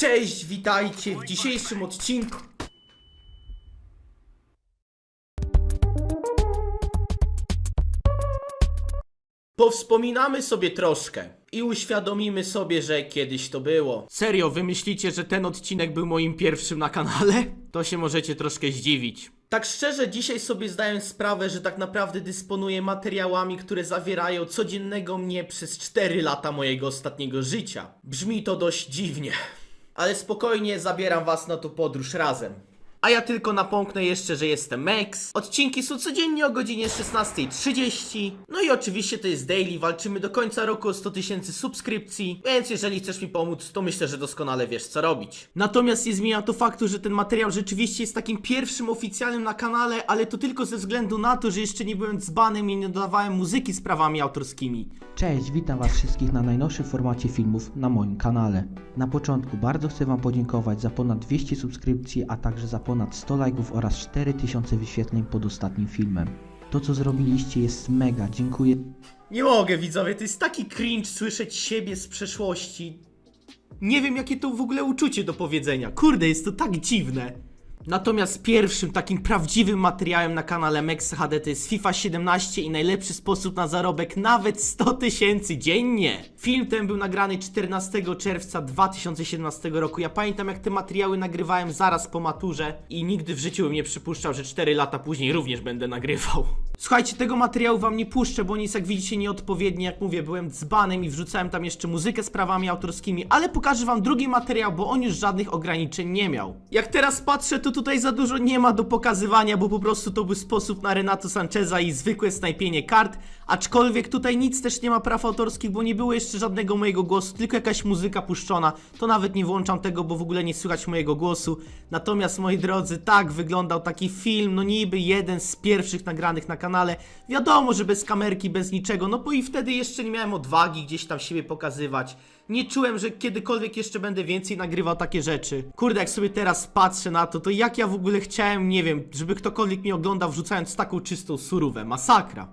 Cześć, witajcie w dzisiejszym odcinku. Powspominamy sobie troszkę i uświadomimy sobie, że kiedyś to było. Serio, wy myślicie, że ten odcinek był moim pierwszym na kanale? To się możecie troszkę zdziwić. Tak szczerze, dzisiaj sobie zdałem sprawę, że tak naprawdę dysponuję materiałami, które zawierają codziennego mnie przez 4 lata mojego ostatniego życia. Brzmi to dość dziwnie. Ale spokojnie zabieram was na tą podróż razem. A ja tylko napomknę jeszcze, że jestem Max. Odcinki są codziennie o godzinie 16.30. No i oczywiście to jest daily, walczymy do końca roku o 100 tysięcy subskrypcji. Więc jeżeli chcesz mi pomóc, to myślę, że doskonale wiesz co robić. Natomiast nie zmienia to faktu, że ten materiał rzeczywiście jest takim pierwszym oficjalnym na kanale, ale to tylko ze względu na to, że jeszcze nie byłem dzbanem i nie dodawałem muzyki z prawami autorskimi. Cześć, witam Was wszystkich na najnowszym formacie filmów na moim kanale. Na początku bardzo chcę Wam podziękować za ponad 200 subskrypcji, a także za ponad 100 lajków oraz 4000 wyświetleń pod ostatnim filmem. To co zrobiliście jest mega, dziękuję. Nie mogę, widzowie, to jest taki cringe słyszeć siebie z przeszłości. Nie wiem, jakie to w ogóle uczucie do powiedzenia. Kurde, jest to tak dziwne. Natomiast pierwszym takim prawdziwym materiałem na kanale Mex HD to jest FIFA 17 i najlepszy sposób na zarobek nawet 100 tysięcy dziennie. Film ten był nagrany 14 czerwca 2017 roku. Ja pamiętam jak te materiały nagrywałem zaraz po maturze i nigdy w życiu bym nie przypuszczał, że 4 lata później również będę nagrywał. Słuchajcie, tego materiału wam nie puszczę, bo on jest jak widzicie nieodpowiedni. Jak mówię, byłem dzbanem i wrzucałem tam jeszcze muzykę z prawami autorskimi, ale pokażę wam drugi materiał, bo on już żadnych ograniczeń nie miał. Jak teraz patrzę, to tutaj za dużo nie ma do pokazywania, bo po prostu to był sposób na Renato Sancheza i zwykłe snajpienie kart, aczkolwiek tutaj nic też nie ma praw autorskich, bo nie było jeszcze żadnego mojego głosu, tylko jakaś muzyka puszczona. To nawet nie włączam tego, bo w ogóle nie słychać mojego głosu. Natomiast moi drodzy, tak wyglądał taki film, no niby jeden z pierwszych nagranych na kanale. Wiadomo, że bez kamerki, bez niczego, no bo i wtedy jeszcze nie miałem odwagi gdzieś tam siebie pokazywać. Nie czułem, że kiedykolwiek jeszcze będę więcej nagrywał takie rzeczy. Kurde, jak sobie teraz patrzę na to, to jak ja w ogóle chciałem, nie wiem, żeby ktokolwiek mnie oglądał wrzucając taką czystą surówę. Masakra.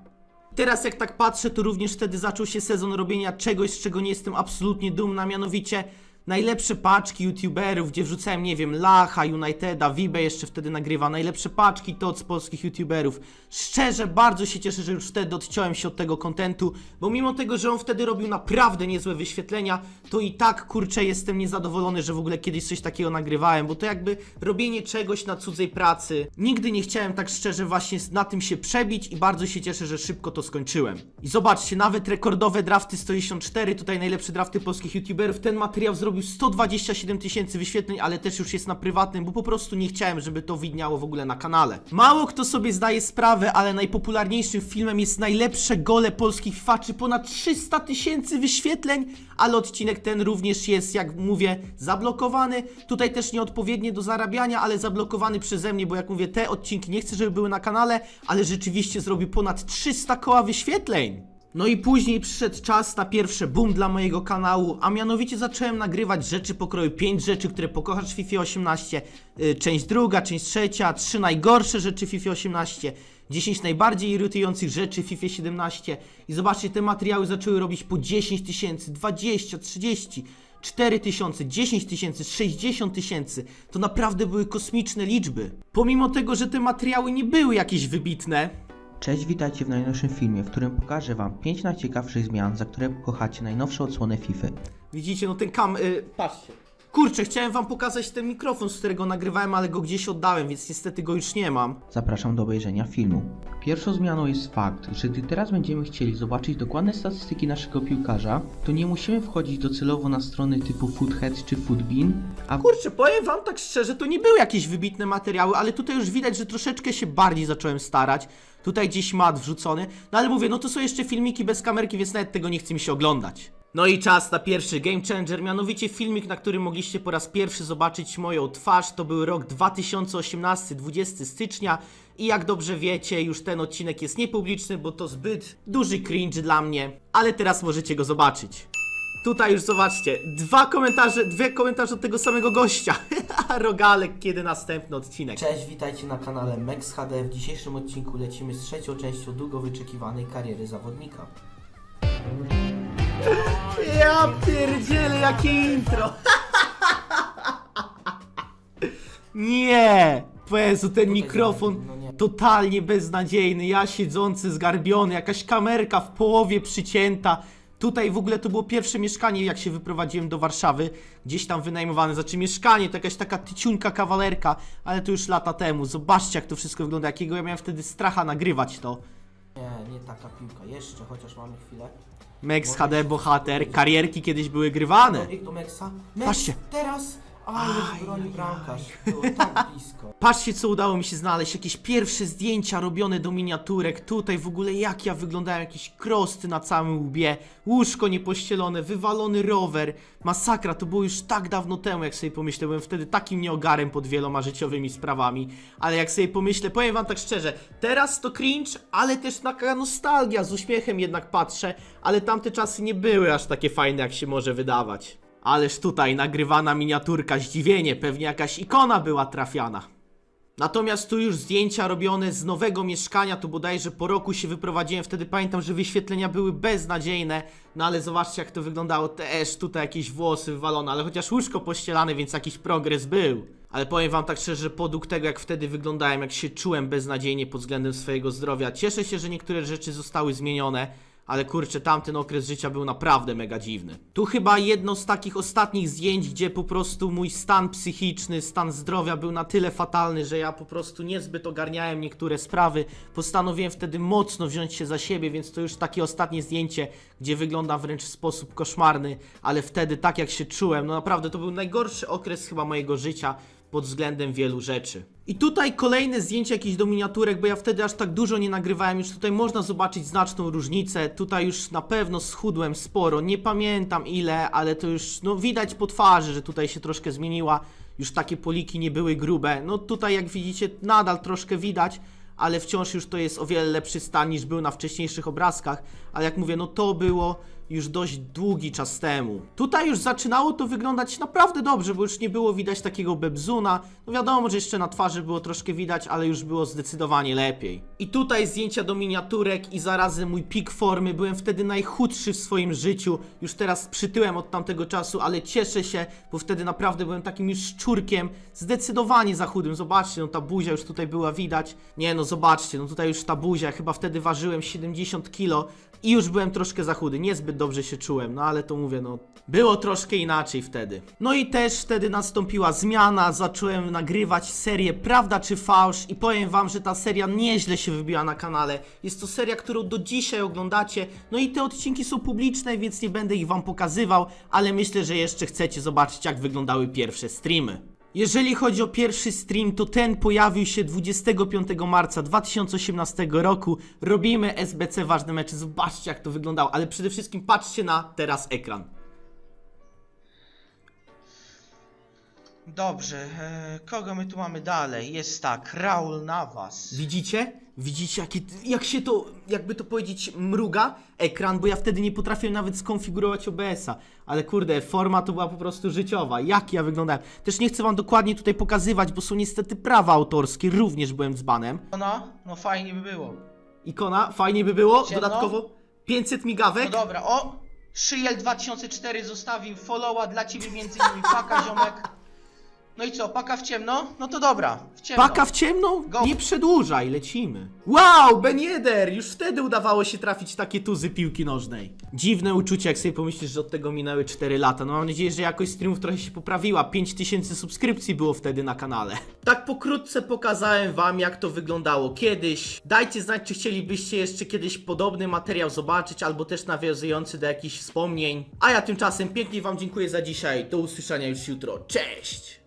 Teraz jak tak patrzę, to również wtedy zaczął się sezon robienia czegoś, z czego nie jestem absolutnie dumna, mianowicie najlepsze paczki youtuberów, gdzie wrzucałem, nie wiem, Lacha, Uniteda, Vibe jeszcze wtedy nagrywa, najlepsze paczki to od polskich youtuberów. Szczerze, bardzo się cieszę, że już wtedy odciąłem się od tego kontentu, bo mimo tego, że on wtedy robił naprawdę niezłe wyświetlenia, to i tak, kurczę, jestem niezadowolony, że w ogóle kiedyś coś takiego nagrywałem, bo to jakby robienie czegoś na cudzej pracy. Nigdy nie chciałem tak szczerze właśnie na tym się przebić i bardzo się cieszę, że szybko to skończyłem. I zobaczcie, nawet rekordowe drafty 164, tutaj najlepsze drafty polskich youtuberów, ten materiał zrobił 127 tysięcy wyświetleń, ale też już jest na prywatnym, bo po prostu nie chciałem, żeby to widniało w ogóle na kanale. Mało kto sobie zdaje sprawę, ale najpopularniejszym filmem jest najlepsze gole polskich fifaczy, ponad 300 tysięcy wyświetleń, ale odcinek ten również jest, jak mówię, zablokowany. Tutaj też nieodpowiednie do zarabiania, ale zablokowany przeze mnie, bo jak mówię, te odcinki nie chcę, żeby były na kanale, ale rzeczywiście zrobił ponad 300 koła wyświetleń. No i później przyszedł czas na pierwsze boom dla mojego kanału, a mianowicie zacząłem nagrywać rzeczy pokroju 5 rzeczy, które pokochasz w FIFA 18, y, część druga, część trzecia, 3 najgorsze rzeczy FIFA 18, 10 najbardziej irytujących rzeczy w FIFA 17 i zobaczcie, te materiały zaczęły robić po 10 tysięcy, 20, 30, 4 tysiące, 10 tysięcy, 60 tysięcy. To naprawdę były kosmiczne liczby. Pomimo tego, że te materiały nie były jakieś wybitne, Cześć, witajcie w najnowszym filmie, w którym pokażę Wam 5 najciekawszych zmian, za które kochacie najnowsze odsłony FIFA. Widzicie, no ten kam... Y, patrzcie. Kurczę, chciałem wam pokazać ten mikrofon, z którego nagrywałem, ale go gdzieś oddałem, więc niestety go już nie mam. Zapraszam do obejrzenia filmu. Pierwszą zmianą jest fakt, że gdy teraz będziemy chcieli zobaczyć dokładne statystyki naszego piłkarza, to nie musimy wchodzić docelowo na strony typu Foothead czy Footbin, a Kurczę, powiem wam tak szczerze, to nie były jakieś wybitne materiały, ale tutaj już widać, że troszeczkę się bardziej zacząłem starać. Tutaj gdzieś mat wrzucony, no ale mówię, no to są jeszcze filmiki bez kamerki, więc nawet tego nie chce mi się oglądać. No i czas na pierwszy Game Changer, mianowicie filmik, na którym mogliście po raz pierwszy zobaczyć moją twarz. To był rok 2018, 20 stycznia i jak dobrze wiecie, już ten odcinek jest niepubliczny, bo to zbyt duży cringe dla mnie, ale teraz możecie go zobaczyć. Tutaj już zobaczcie, dwa komentarze, dwie komentarze od tego samego gościa. Rogalek, kiedy następny odcinek? Cześć, witajcie na kanale Mex HD. W dzisiejszym odcinku lecimy z trzecią częścią długo wyczekiwanej kariery zawodnika. Ja pierdzielę, jakie intro! Nie! Jezu, ten mikrofon no nie. totalnie beznadziejny. Ja siedzący, zgarbiony, jakaś kamerka w połowie przycięta. Tutaj w ogóle to było pierwsze mieszkanie, jak się wyprowadziłem do Warszawy. Gdzieś tam wynajmowane. Znaczy mieszkanie, to jakaś taka tyciunka kawalerka, ale to już lata temu. Zobaczcie, jak to wszystko wygląda. Jakiego ja miałem wtedy stracha nagrywać to. Nie, nie taka piłka. Jeszcze, chociaż mamy chwilę. Może HD bohater, karierki kiedyś były grywane. Do Meksa. Mex, Patrzcie. teraz! Ale Aj, broni bramkarz. Było tak blisko. Patrzcie, co udało mi się znaleźć. Jakieś pierwsze zdjęcia robione do miniaturek. Tutaj w ogóle jak ja wyglądałem, jakieś krosty na całym łbie, łóżko niepościelone, wywalony rower. Masakra, to było już tak dawno temu, jak sobie pomyślę. Byłem wtedy takim nieogarem pod wieloma życiowymi sprawami. Ale jak sobie pomyślę, powiem wam tak szczerze, teraz to cringe, ale też taka nostalgia. Z uśmiechem jednak patrzę, ale tamte czasy nie były aż takie fajne, jak się może wydawać. Ależ tutaj nagrywana miniaturka, zdziwienie, pewnie jakaś ikona była trafiana. Natomiast tu już zdjęcia robione z nowego mieszkania, tu bodajże po roku się wyprowadziłem, wtedy pamiętam, że wyświetlenia były beznadziejne, no ale zobaczcie jak to wyglądało, też tutaj jakieś włosy wywalone, ale chociaż łóżko pościelane, więc jakiś progres był. Ale powiem wam tak szczerze, że podług tego jak wtedy wyglądałem, jak się czułem beznadziejnie pod względem swojego zdrowia, cieszę się, że niektóre rzeczy zostały zmienione, ale kurczę, tamten okres życia był naprawdę mega dziwny. Tu chyba jedno z takich ostatnich zdjęć, gdzie po prostu mój stan psychiczny, stan zdrowia był na tyle fatalny, że ja po prostu niezbyt ogarniałem niektóre sprawy. Postanowiłem wtedy mocno wziąć się za siebie, więc to już takie ostatnie zdjęcie, gdzie wyglądam wręcz w sposób koszmarny, ale wtedy tak jak się czułem, no naprawdę to był najgorszy okres chyba mojego życia pod względem wielu rzeczy. I tutaj kolejne zdjęcie jakichś do miniaturek, bo ja wtedy aż tak dużo nie nagrywałem, już tutaj można zobaczyć znaczną różnicę, tutaj już na pewno schudłem sporo, nie pamiętam ile, ale to już, no widać po twarzy, że tutaj się troszkę zmieniła, już takie poliki nie były grube, no tutaj jak widzicie nadal troszkę widać, ale wciąż już to jest o wiele lepszy stan niż był na wcześniejszych obrazkach, ale jak mówię, no to było już dość długi czas temu. Tutaj już zaczynało to wyglądać naprawdę dobrze, bo już nie było widać takiego bebzuna. No wiadomo, że jeszcze na twarzy było troszkę widać, ale już było zdecydowanie lepiej. I tutaj zdjęcia do miniaturek i zarazem mój pik formy. Byłem wtedy najchudszy w swoim życiu. Już teraz przytyłem od tamtego czasu, ale cieszę się, bo wtedy naprawdę byłem takim już szczurkiem, zdecydowanie za chudym. Zobaczcie, no ta buzia już tutaj była widać. Nie no, zobaczcie, no tutaj już ta buzia, chyba wtedy ważyłem 70 kilo i już byłem troszkę za chudy, niezbyt dobrze się czułem, no ale to mówię, no było troszkę inaczej wtedy. No i też wtedy nastąpiła zmiana, zacząłem nagrywać serię Prawda czy Fałsz i powiem wam, że ta seria nieźle się wybiła na kanale. Jest to seria, którą do dzisiaj oglądacie, no i te odcinki są publiczne, więc nie będę ich wam pokazywał, ale myślę, że jeszcze chcecie zobaczyć jak wyglądały pierwsze streamy. Jeżeli chodzi o pierwszy stream, to ten pojawił się 25 marca 2018 roku. Robimy SBC ważne mecze. Zobaczcie jak to wyglądało, ale przede wszystkim patrzcie na teraz ekran. Dobrze, e, kogo my tu mamy dalej? Jest tak, Raul Navas. Widzicie? Widzicie jaki, jak się to, jakby to powiedzieć, mruga ekran, bo ja wtedy nie potrafiłem nawet skonfigurować OBS-a. Ale kurde, forma to była po prostu życiowa. Jak ja wyglądałem. Też nie chcę wam dokładnie tutaj pokazywać, bo są niestety prawa autorskie. Również byłem dzbanem. No, no fajnie by było. Ikona, fajnie by było. Ciemno? Dodatkowo 500 migawek. No dobra, o! Szyjel 2004 zostawił followa dla ciebie między innymi paka ziomek. No i co, paka w ciemno? No to dobra, w ciemno. Paka w ciemną? Go. Nie przedłużaj, lecimy. Wow, Ben Yedder! Już wtedy udawało się trafić takie tuzy piłki nożnej. Dziwne uczucie, jak sobie pomyślisz, że od tego minęły 4 lata. No mam nadzieję, że jakość streamów trochę się poprawiła. 5000 subskrypcji było wtedy na kanale. Tak pokrótce pokazałem wam, jak to wyglądało kiedyś. Dajcie znać, czy chcielibyście jeszcze kiedyś podobny materiał zobaczyć, albo też nawiązujący do jakichś wspomnień. A ja tymczasem pięknie wam dziękuję za dzisiaj. Do usłyszenia już jutro. Cześć!